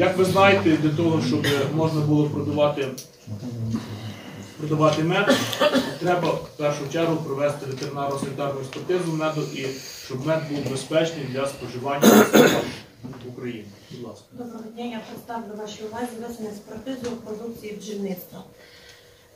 Як ви знаєте, для того, щоб можна було продавати, продавати мед, треба в першу чергу провести ветеринарно-санітарну експертизу меду і щоб мед був безпечний для споживання в Україні. Будь ласка. Доброго дня, я представлю вашій увазі весення експертизу продукції бджільництва.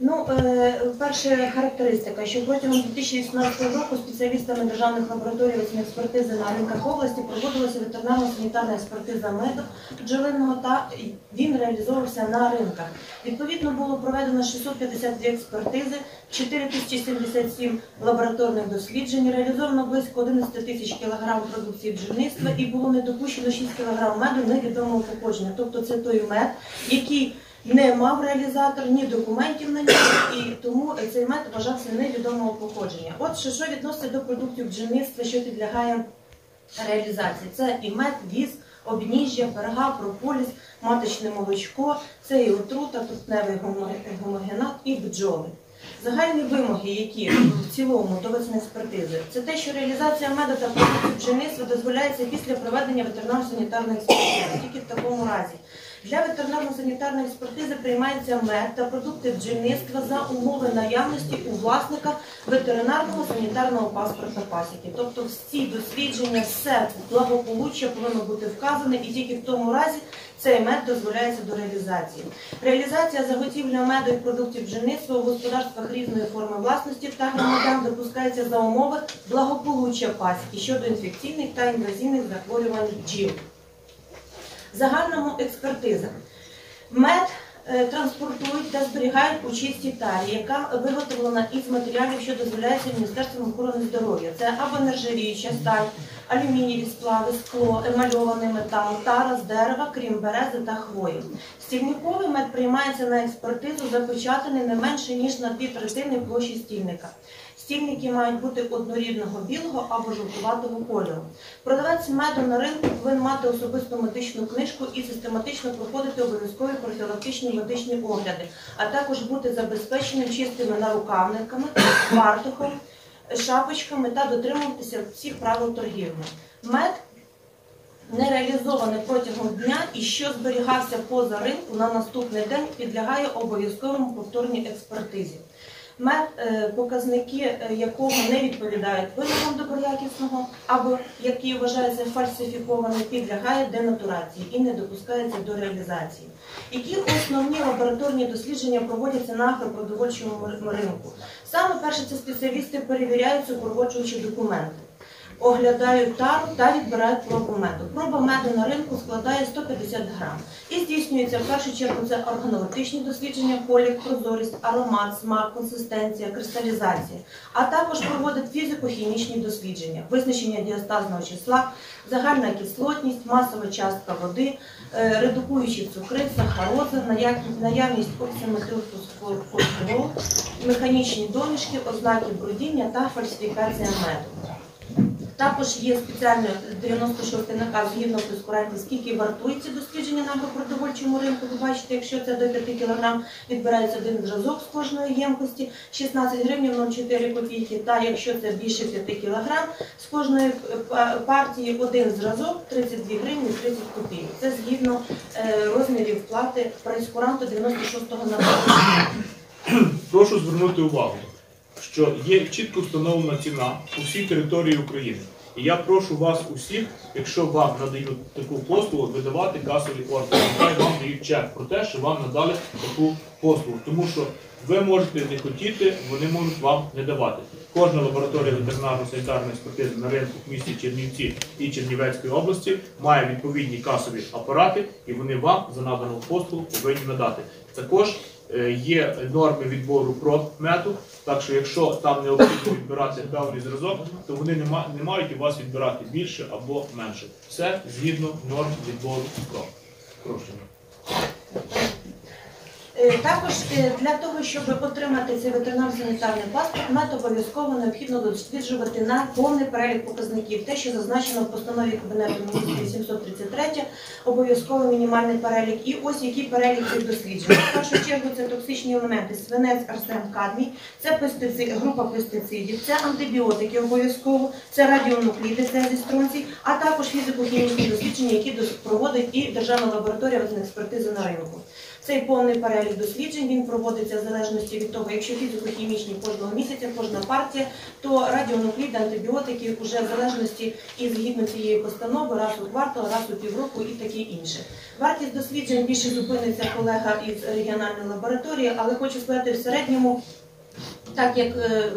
Ну, е, перша характеристика, що протягом 2018 року спеціалістами державних лабораторій експертизи на ринках області проводилася ветеринарно-санітарна експертиза меду бджолиного та він реалізовувався на ринках. Відповідно було проведено 652 експертизи, 4077 лабораторних досліджень, реалізовано близько 11 тисяч кілограм продукції бджільництва і було не допущено 6 кілограм меду невідомого походження. Тобто це той мед, який не мав реалізатор ні документів на нього, і тому цей мед вважався невідомого походження. От що, що відноситься до продуктів бджільництва, що підлягає реалізації. Це і мед, віз, обніжжя, перга, прополіс, маточне молочко, це і отрута, трутневий гомогенат і бджоли. Загальні вимоги, які в цілому до експертизи, це те, що реалізація меду та продуктів бджільництва дозволяється після проведення ветеринарно-санітарної експертизи, тільки в такому разі. Для ветеринарно-санітарної експертизи приймається мед та продукти бджільництва за умови наявності у власника ветеринарного санітарного паспорта пасіки. Тобто всі дослідження, все благополуччя повинно бути вказане, і тільки в тому разі цей мед дозволяється до реалізації. Реалізація заготівля меду і продуктів бджільництва у господарствах різної форми власності та громадян допускається за умови благополуччя пасіки щодо інфекційних та інвазійних захворювань бджіл. Загальному експертиза. Мед транспортують та зберігають у чистій тарі, яка виготовлена із матеріалів, що дозволяється Міністерством охорони здоров'я. Це або нержавіюча сталь, алюмінієві сплави, скло, емальований метал, тара з дерева, крім берези та хвої. Стільниковий мед приймається на експертизу, запечатаний не менше ніж на дві третини площі стільника. Стільники мають бути однорідного білого або жовтуватого кольору. Продавець меду на ринку повинен мати особисту медичну книжку і систематично проходити обов'язкові профілактичні медичні огляди, а також бути забезпеченим чистими нарукавниками, вартухом, шапочками та дотримуватися всіх правил торгівлі. Мед не реалізований протягом дня і що зберігався поза ринку на наступний день підлягає обов'язковому повторній експертизі. Мед, е, показники е, якого не відповідають вимогам доброякісного або який вважається фальсифікованим, підлягає денатурації і не допускається до реалізації. Які основні лабораторні дослідження проводяться на агропродовольчому ринку? Саме перше це спеціалісти перевіряють супроводжуючі документи оглядають тару та відбирають пробу меду. Проба меду на ринку складає 150 грам. І здійснюється в першу чергу це органолептичні дослідження, колір, прозорість, аромат, смак, консистенція, кристалізація. А також проводять фізико-хімічні дослідження, визначення діастазного числа, загальна кислотність, масова частка води, е, редукуючі цукри, сахароза, наяв- наявність оксиметилфосфору, механічні домішки, ознаки брудіння та фальсифікація меду. Також є спеціальний 96 наказ згідно прескуренті, скільки вартують ці дослідження на агропродовольчому ринку. Ви бачите, якщо це до 5 кг, відбирається один зразок з кожної ємкості, 16 гривень 04 копійки. Та якщо це більше 5 кг, з кожної е, партії один зразок 32 гривні 30 копійок. Це згідно е, розмірів плати прескуранту 96-го наказу. Прошу звернути увагу, що є чітко встановлена ціна по всій території України. І я прошу вас усіх, якщо вам надають таку послугу, видавати касові органи. Нехай вам дають чек про те, що вам надали таку послугу. Тому що ви можете не хотіти, вони можуть вам не давати. Кожна лабораторія ветеринарно-санітарної експертизи на ринку в місті Чернівці і Чернівецької області має відповідні касові апарати, і вони вам за надану послугу повинні надати. Також є норми відбору проб меду, так що якщо там необхідно відбирати певний зразок, то вони не мають у вас відбирати більше або менше. Все згідно норм відбору про. Прошу. Е, Також е, для того, щоб отримати цей ветеринарно-санітарний паспорт, мед обов'язково необхідно досліджувати на повний перелік показників. Те, що зазначено в постанові Кабінету міністрів 833, обов'язково мінімальний перелік. І ось який перелік цих досліджень. В першу чергу це токсичні елементи, свинець, арсен, кадмій, це пестицид, група пестицидів, це антибіотики обов'язково, це радіонукліди, це зістронцій, а також фізико-хімічні дослідження, які проводить і Державна лабораторія експертизи на ринку. Цей повний перелік досліджень він проводиться в залежності від того, якщо фізико-хімічні кожного місяця, кожна партія, то радіонукліди, антибіотики вже в залежності і згідно цієї постанови раз у квартал, раз у півроку і таке інше. Вартість досліджень більше зупиниться колега із регіональної лабораторії, але хочу сказати в середньому. Так як е, е,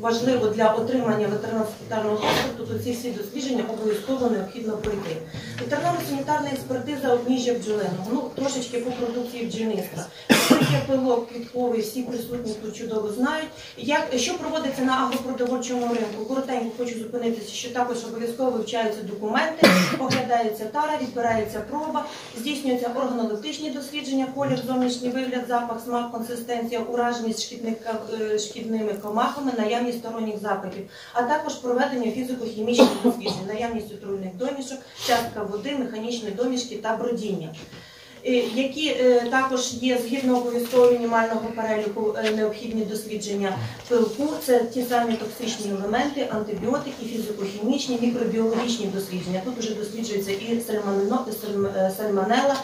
важливо для отримання ветеринарно-санітарного паспорту, то ці всі дослідження обов'язково необхідно пройти. Ветеринарно-санітарна експертиза обніжжя бджолиного. Ну трошечки по продукції бджільництва. Таке пилок, квітковий, всі присутні тут чудово знають. Як що проводиться на агропродовольчому ринку? Коротенько хочу зупинитися, що також обов'язково вивчаються документи, оглядається тара, відбирається проба, здійснюються органолептичні дослідження, колір, зовнішній вигляд, запах, смак, консистенція, ураженість шкідника, е, шкідними комахами, наявність сторонніх запахів, а також проведення фізико-хімічних досліджень, наявність отруйних домішок, частка води, механічні домішки та бродіння. Е, Які е, також є згідно обов'язково мінімального переліку е, необхідні дослідження пилку, це ті самі токсичні елементи, антибіотики, фізико-хімічні, мікробіологічні дослідження. Тут вже досліджується і сальмонела,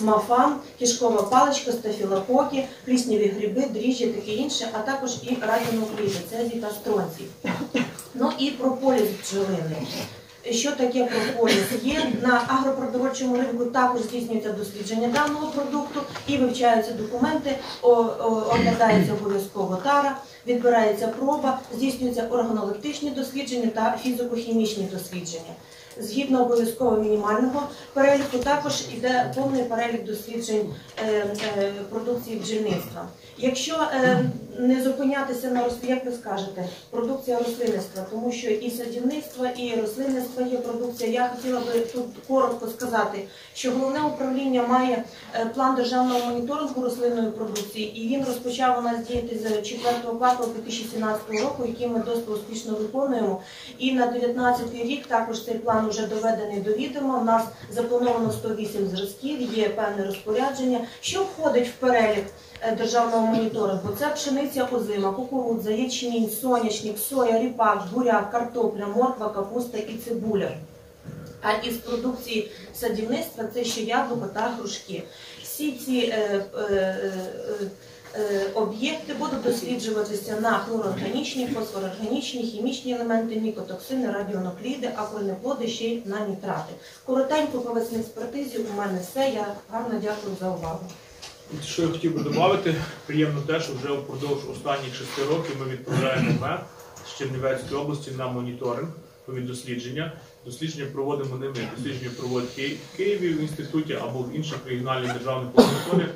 мафам, кишкова паличка, стафілококи, плісняві гриби, дріжджі, таке інше, а також і радіонукліди, цезій та стронцій. Ну і прополіс бджолиний. Що таке прополіс? Є на агропродовольчому ринку також здійснюється дослідження даного продукту і вивчаються документи, оглядається обов'язково тара, відбирається проба, здійснюються органолептичні дослідження та фізико-хімічні дослідження. Згідно обов'язково мінімального переліку, також йде повний перелік досліджень е, е, продукції бджільництва. Якщо е, не зупинятися на рослі, як ви скажете, продукція рослинництва, тому що і садівництво, і рослинництво є продукція. Я хотіла би тут коротко сказати, що головне управління має план державного моніторингу рослинної продукції, і він розпочав у нас діяти з 4 кварталу 2017 року, який ми досить успішно виконуємо. І на 19 рік також цей план вже доведений до відома. У нас заплановано 108 зразків, є певне розпорядження, що входить в перелік е, державного моніторингу. Це пшениця озима, кукурудза, ячмінь, соняшник, соя, ріпак, буряк, картопля, морква, капуста і цибуля. А із продукції садівництва це ще яблуко та грушки. Всі ці е, е, е, об'єкти будуть досліджуватися на хлороорганічні, фосфорорганічні, хімічні елементи, мікотоксини, радіонукліди, а корнеплоди ще й на нітрати. Коротенько по весній експертизі у мене все. Я гарно дякую за увагу. Що я хотів би додати, приємно те, що вже впродовж останніх шести років ми відправляємо мед з Чернівецької області на моніторинг від дослідження. Дослідження проводимо не ми. Дослідження проводять в Києві в інституті або в інших регіональних державних лабораторіях, е,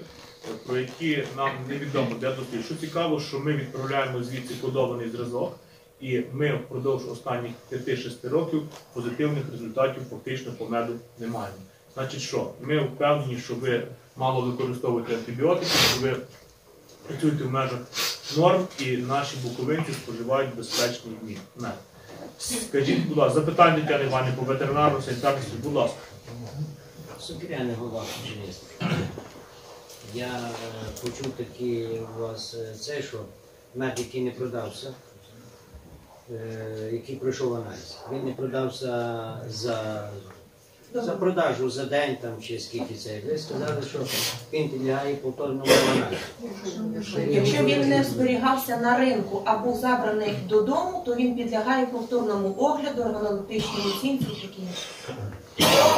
про які нам невідомо де дослідження. Що цікаво, що ми відправляємо звідси кодований зразок, і ми впродовж останніх 5-6 років позитивних результатів фактично по меду не маємо. Значить, що ми впевнені, що ви мало використовуєте антибіотики, що ви працюєте в межах норм і наші буковинці споживають безпечний мед. Скажіть, будь ласка, запитання Тетяни Іванівни по ветеринарну санітарності, будь ласка. Сукіряний голова. Я е, почув такі у вас е, це, що мед, який не продався, е, який пройшов аналіз. Він не продався за, за продажу за день там чи скільки це. Ви сказали, що він підлягає повторному аналізу. Якщо він не зберігався на ринку а був забраний додому, то він підлягає повторному огляду, органолептичній оцінці і таке.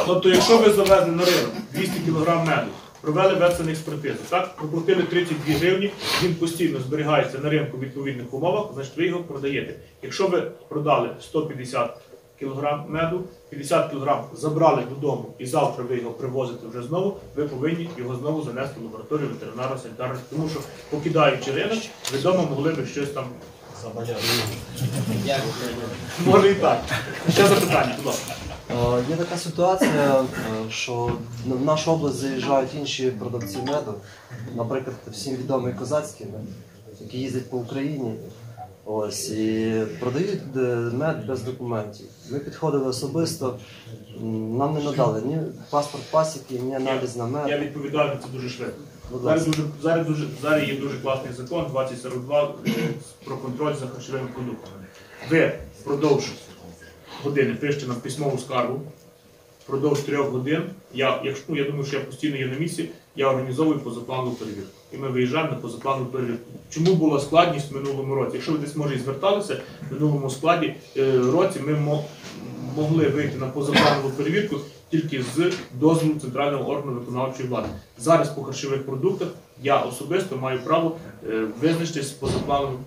Тобто, якщо ви завезли на ринок 200 кг меду, провели ветеринарну експертизу, так, проплатили 32 гривні, він постійно зберігається на ринку в відповідних умовах, значить ви його продаєте. Якщо ви продали 150 кг меду, 50 кг забрали додому і завтра ви його привозите вже знову, ви повинні його знову занести в лабораторію ветеринарно санітарної тому що покидаючи ринок, ви вдома могли би щось там. Може і так. Ще запитання, будь ласка. Е, Є така ситуація, е, що в нашу область заїжджають інші продавці меду, наприклад, всім відомий козацький мед, які їздять по Україні. Ось і продають е, мед без документів. Ми підходили особисто, нам не надали ні паспорт пасіки, ні аналіз на Я відповідаю на це дуже швидко. Зараз дуже зараз дуже зараз є дуже класний закон 2042 е, про контроль за харчовими продуктами. Ви впродовж години пишете нам письмову скаргу. Впродовж трьох годин я, якщо я думаю, що я постійно є на місці, я організовую позапланову перевірку. І ми виїжджаємо на позапланову перевірку. Чому була складність в минулому році? Якщо ви десь може і зверталися, в минулому складі е, році ми мо- могли вийти на позапланову перевірку тільки з дозволу центрального органу виконавчої влади. Зараз по харчових продуктах я особисто маю право е, визначитись позаплановою ма-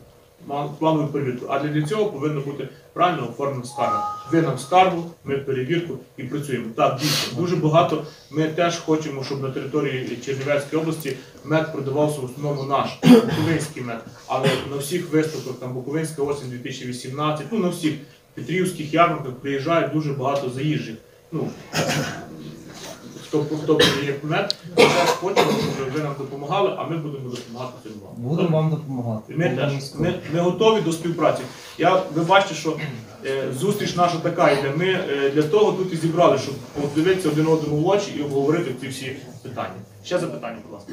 плановою перевіркою. А для цього повинна бути правильно оформлена скарга. Ви нам скаргу, ми перевірку і працюємо. Так, дійсно, дуже багато. Ми теж хочемо, щоб на території Чернівецької області мед продавався в основному наш буковинський мед. Але на всіх виставках, там Буковинська осінь 2018, ну на всіх Петрівських ярмарках приїжджають дуже багато заїжджих. Ну, хто, хто ми теж хочемо, щоб ви нам допомагали, а ми будемо допомагати цим вам. Будемо вам допомагати. Ми теж ми, ми готові до співпраці. Я ви бачите, що е, зустріч наша така йде. Ми е, для того тут і зібрали, щоб подивитися один одному в очі і обговорити ці всі питання. Ще запитання, будь ласка.